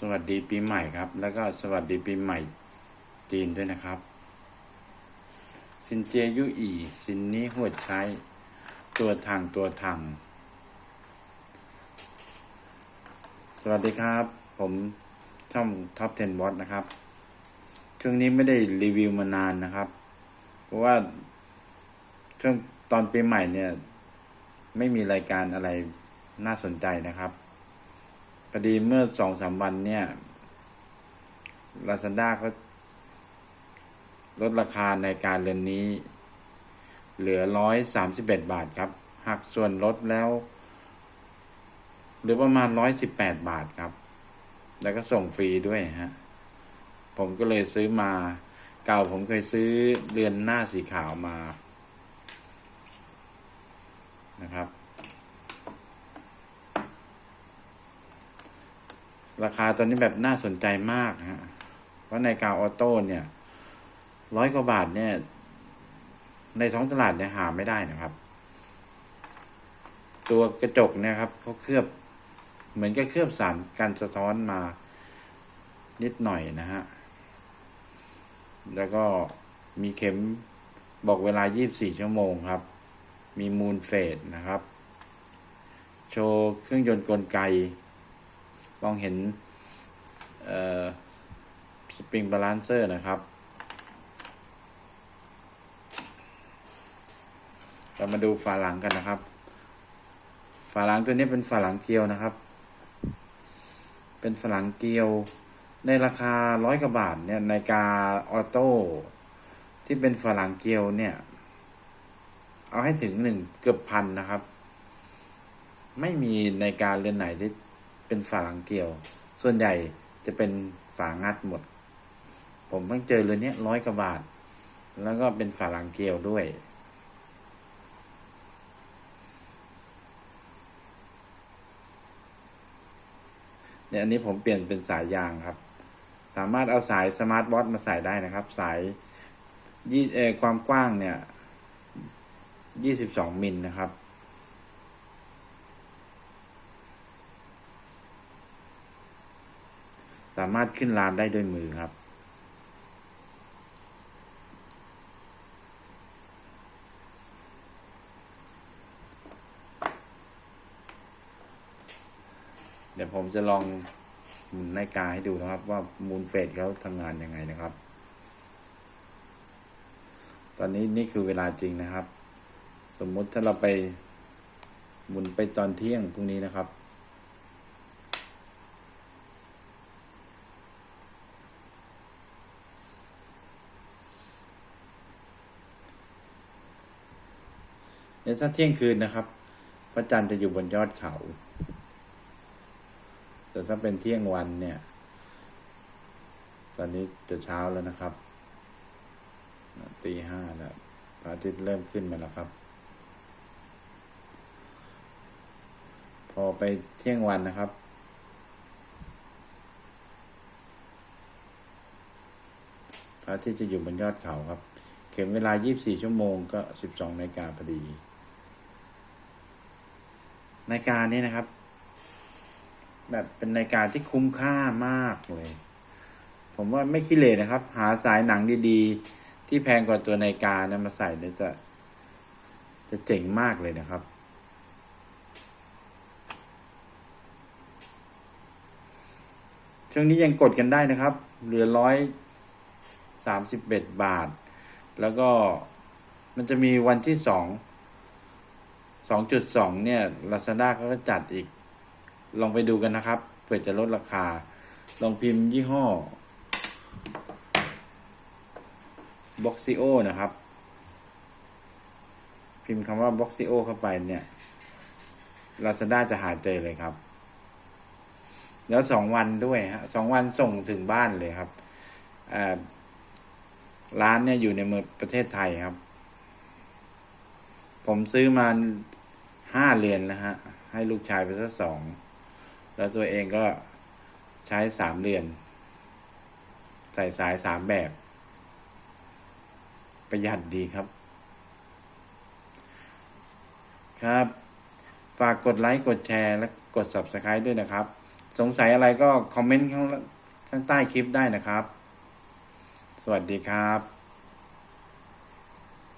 สวัสดีปีใหม่ครับ แล้วก็สวัสดีปีใหม่จีนด้วยนะครับซินเจยุอีซินนี้หัวใช้ ตัวทางตัวทางสวัสดีครับ ผมช่องท็อป10วอตนะครับ ช่วงนี้ไม่ได้รีวิวมานานนะครับ เพราะว่าช่วงตอนปีใหม่เนี่ย ไม่มีรายการอะไรน่าสนใจนะครับ อดีเมื่อสองสามวันเนี่ยลาซาด้าเขาลดราคาในการเรือนนี้ เหลือร้อยสามสิบเอ็ดบาทครับ หักส่วนลดแล้วเหลือประมาณร้อยสิบแปดบาทครับ แล้วก็ส่งฟรีด้วยฮะ ผมก็เลยซื้อมา เก่าผมเคยซื้อเรือนหน้าสีขาวมานะครับ ราคาตอนนี้แบบน่าสนใจมากฮะเพราะในกาออโต้เนี่ยร้อยกว่าบาทเนี่ย ในท้องตลาดเนี่ยหาไม่ได้นะครับ ตัวกระจกเนี่ยครับเขาเคลือบ เหมือนกับเคลือบสารกันสะท้อนมานิดหน่อยนะฮะ แล้วก็มีเข็มบอกเวลา 24 ชั่วโมงครับ มีมูลเฟสนะครับ โชว์เครื่องยนต์กลไก มองเห็นสปริงบาลานเซอร์นะครับ เรามาดูฝาหลังกันนะครับ ฝาหลังตัวนี้เป็นฝาหลังเกลียวนะครับ เป็นฝาหลังเกลียวในราคาร้อยกว่าบาทเนี่ยในกาออโต้ที่เป็นฝาหลังเกลียวเนี่ย เอาให้ถึงหนึ่งเกือบพันนะครับ ไม่มีในการเรือนไหนที่ เป็นฝาหลังเกลียว ส่วนใหญ่จะเป็นฝางัดหมด ผมเพิ่งเจอเรือนนี้ร้อยกว่าบาท แล้วก็เป็นฝาหลังเกลียวด้วย เนี่ยอันนี้ผมเปลี่ยนเป็นสายยางครับ สามารถเอาสายสมาร์ทวอทมาใส่ได้นะครับ สายยี่เอความกว้างเนี่ยยี่สิบสองมิลนะครับ สามารถขึ้นลานได้ด้วยมือครับ เดี๋ยวผมจะลองหมุนนาฬิกาให้ดูนะครับ ว่ามูลเฟสเขาทำงานยังไงนะครับ ตอนนี้นี่คือเวลาจริงนะครับ สมมติถ้าเราไปหมุนไปตอนเที่ยงพรุ่งนี้นะครับ เนี่ยถ้าเที่ยงคืนนะครับ พระจันทร์จะอยู่บนยอดเขา แต่ถ้าเป็นเที่ยงวันเนี่ย ตอนนี้จะเช้าแล้วนะครับตีห้าแล้วพระอาทิตย์เริ่มขึ้นมาแล้วครับ พอไปเที่ยงวันนะครับ พระอาทิตย์จะอยู่บนยอดเขาครับ เข็มเวลา 24 ชั่วโมงก็ 12นาฬิกาพอดี นาฬิกานี้นะครับ แบบเป็นนาฬิกาที่คุ้มค่ามากเลย ผมว่าไม่ขี้เหร่นะครับ หาสายหนังดีๆ ที่แพงกว่าตัวนาฬิกานะมาใส่เนี่ยจะ จะเจ๋งมากเลยนะครับ ช่วงนี้ยังกดกันได้นะครับ เหลือร้อยสามสิบเอ็ดบาท แล้วก็มันจะมีวันที่สอง สองจุดสองเนี่ยลาซาด้าก็จัดอีก ลองไปดูกันนะครับ เผื่อจะลดราคา ลองพิมพ์ยี่ห้อบ็อกซิโอนะครับ พิมพ์คำว่าบ็อกซิโอเข้าไปเนี่ยลาซาด้าจะหาเจอเลยครับ แล้วสองวันด้วยฮะสองวันส่งถึงบ้านเลยครับร้านเนี่ยอยู่ในเมืองประเทศไทยครับ ผมซื้อมา ห้าเรือนนะฮะ ให้ลูกชายไปสักสอง แล้วตัวเองก็ใช้สามเรือน ใส่สายสามแบบ ประหยัดดีครับ ครับ ฝากกดไลค์ กดแชร์ และกด subscribe ด้วยนะครับ สงสัยอะไรก็คอมเมนต์ข้างข้างใต้คลิปได้นะครับ สวัสดีครับ